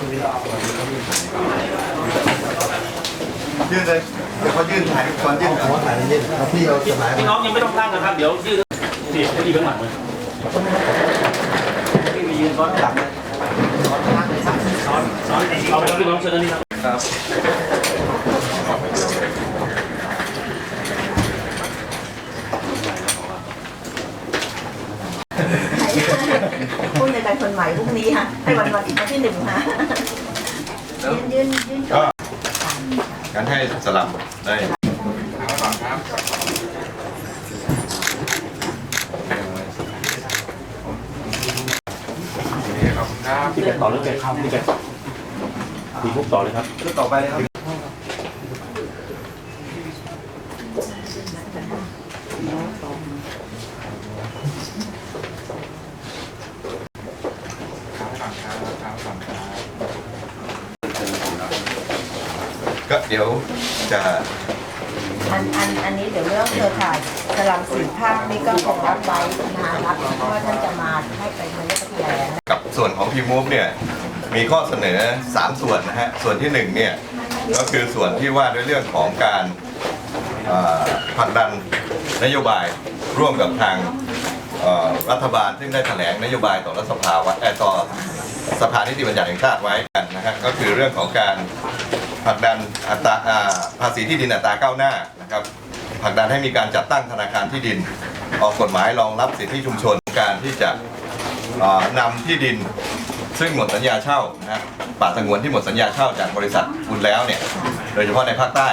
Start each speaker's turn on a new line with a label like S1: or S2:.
S1: ยื่นเลย เดี๋ยวเขายื่นถ่ายก่อนยื่นก่อนถ่ายยื่นครับพี่เอาจดหมาย
S2: พี่น้องยังไม่ต้องตั้งนะครับ เดี๋ยวยืดนี่ให้ดีเบื้องหลังเลยพี่ไปยืนซ้อนหลังเลยซ้อนซ้อนเอาไปพี่น้องเชิญนี่ครับ
S1: ครับ
S3: ผู้ในการคนใหม่พรุ่งนี้ค่ะให้วันวันวันที่หนึ่งค่ะยื่นยื่นยื่น
S1: ก็การให้สลับได้
S2: พี่แกต่อเลยแกครับพี่แกมีพวกต่อเลยครับ
S1: ก็ต่อไปเลยครับ ก็เดี๋ยวจะ
S3: อันอันอันนี้เดี๋ยวเรื่องเครือข่ายสลัมสีภาคนี่ก็คงรับไว้นะรับเพราะว่าท่านจะมาให้ไปมันก็แถลง
S1: กับส่วนของพีมูฟเนี่ยมีข้อเสนอ 3 ส่วนนะฮะ ส่วนที่1เนี่ยก็คือส่วนที่ว่าด้วยเรื่องของการเอ่อผลักดันนโยบายร่วมกับทางเอ่อ รัฐบาลซึ่งได้แถลงนโยบายต่อรัฐสภาว้เอ่อต่อสภานิติบัญญัติแห่งชาติไว้กันนะฮะก็คือเรื่องของการผลักดันอัตราภาษีที่ดินอัตราก้าวหน้านะครับผลักดันให้มีการจัดตั้งธนาคารที่ดิน ออกกฎหมายรองรับสิทธิชุมชนการที่จะเอ่อนำที่ดิน ซึ่งหมดสัญญาเช่านะฮะป่าสงวนที่หมดสัญญาเช่าจากบริษัทคุณแล้วเนี่ยโดยเฉพาะในภาคใต้